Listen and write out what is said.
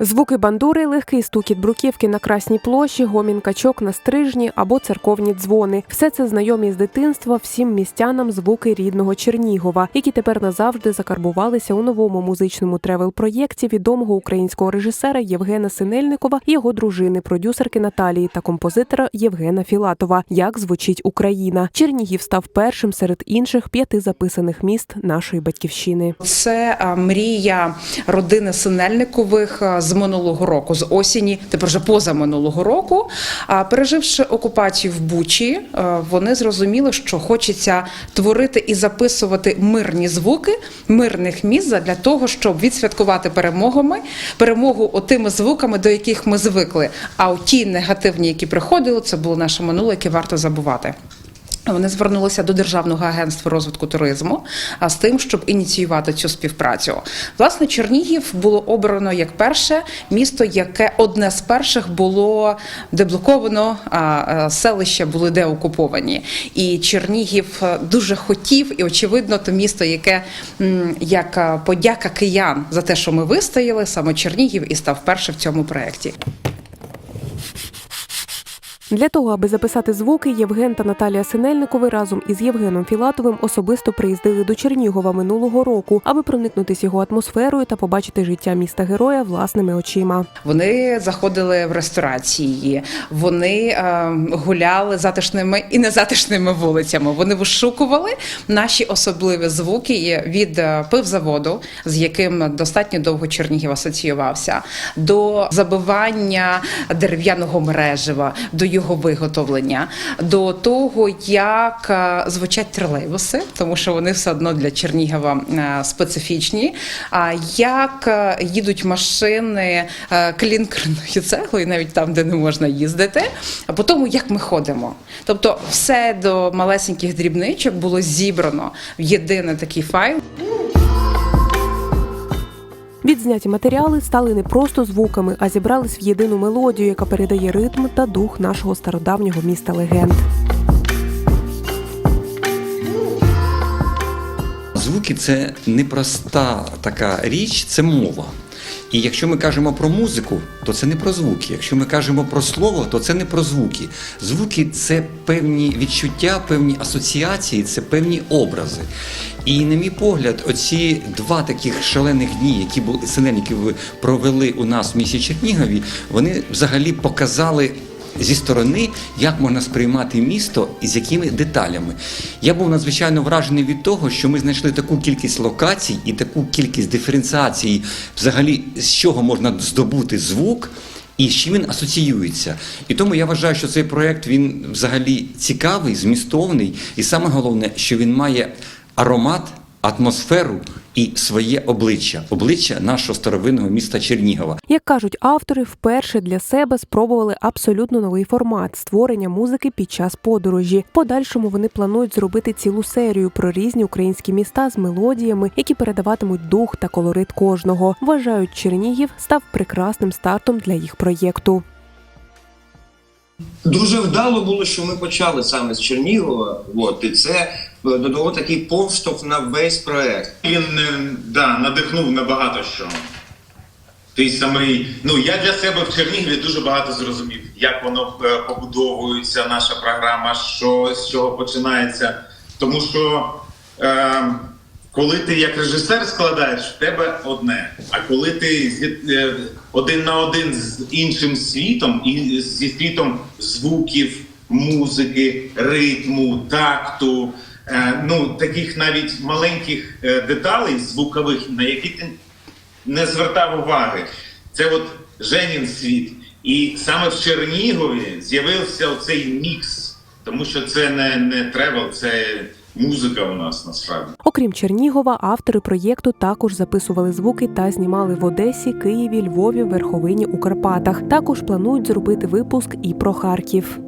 Звуки бандури, легкий стукіт бруківки на красній площі, гомін качок на стрижні або церковні дзвони. Все це знайомі з дитинства всім містянам звуки рідного Чернігова, які тепер назавжди закарбувалися у новому музичному тревел-проєкті відомого українського режисера Євгена Синельникова його дружини, продюсерки Наталії та композитора Євгена Філатова. Як звучить Україна? Чернігів став першим серед інших п'яти записаних міст нашої батьківщини. Це мрія родини Синельникових з минулого року, з осені, тепер вже поза минулого року. А переживши окупацію в Бучі, вони зрозуміли, що хочеться творити і записувати мирні звуки мирних міст для того, щоб відсвяткувати перемогами, перемогу отими звуками, до яких ми звикли. А от ті негативні, які приходили, це було наше минуле, яке варто забувати. Вони звернулися до Державного агентства розвитку туризму а, з тим, щоб ініціювати цю співпрацю. Власне, Чернігів було обрано як перше місто, яке одне з перших було деблоковано, а а, селища були деокуповані. І Чернігів е, дуже хотів, і очевидно, то місто, яке як подяка киян за те, що ми вистояли, саме Чернігів і став першим в цьому проєкті. Для того, аби записати звуки, Євген та Наталія Синельникови разом із Євгеном Філатовим особисто приїздили до Чернігова минулого року, аби проникнутись його атмосферою та побачити життя міста героя власними очима. Вони заходили в ресторації, вони е, гуляли затишними і незатишними вулицями. Вони вишукували наші особливі звуки від е, пивзаводу, з яким достатньо довго Чернігів асоціювався, до забивання дерев'яного мережева, до його виготовлення, до того, як е, звучать тролейбуси, тому що вони все одно для Чернігова е, специфічні. А як е, їдуть машини клінкерною цеглою, навіть там, де не можна їздити, а по тому, як ми ходимо. Тобто, все до малесеньких дрібничок було зібрано в єдиний такий файл. Відзняті матеріали стали не просто звуками, а зібрались в єдину мелодію, яка передає ритм та дух нашого стародавнього міста легенд. Звуки це непроста така річ, це мова. І якщо ми кажемо про музику, то це не про звуки. Якщо ми кажемо про слово, то це не про звуки. Звуки це певні відчуття, певні асоціації, це певні образи. І, на мій погляд, оці два таких шалених дні, які були синельники провели у нас в місті Чернігові, вони взагалі показали зі сторони, як можна сприймати місто і з якими деталями. Я був надзвичайно вражений від того, що ми знайшли таку кількість локацій і таку кількість диференціації, взагалі, з чого можна здобути звук. І з чим він асоціюється. І тому я вважаю, що цей проєкт він взагалі цікавий, змістовний, і саме головне, що він має аромат, атмосферу і своє обличчя обличчя нашого старовинного міста Чернігова. Як кажуть автори, вперше для себе спробували абсолютно новий формат створення музики під час подорожі. В подальшому вони планують зробити цілу серію про різні українські міста з мелодіями, які передаватимуть дух та колорит кожного. Вважають, Чернігів став прекрасним стартом для їх проєкту. Дуже вдало було, що ми почали саме з Чернігова. От, і це додало такий повштовх на весь проект. Він е, да, надихнув на багато що. Той самий, ну я для себе в Чернігові дуже багато зрозумів, як воно е, побудовується, наша програма, що з чого починається. Тому що е, коли ти як режисер складаєш, в тебе одне. А коли ти е, один на один з іншим світом, і зі світом звуків, музики, ритму, такту, ну таких навіть маленьких е, деталей звукових, на які ти не звертав уваги. Це от Женін світ. І саме в Чернігові з'явився оцей мікс, тому що це не, не тревел, це музика у нас насправді. Окрім Чернігова, автори проєкту також записували звуки та знімали в Одесі, Києві, Львові, Верховині у Карпатах. Також планують зробити випуск і про Харків.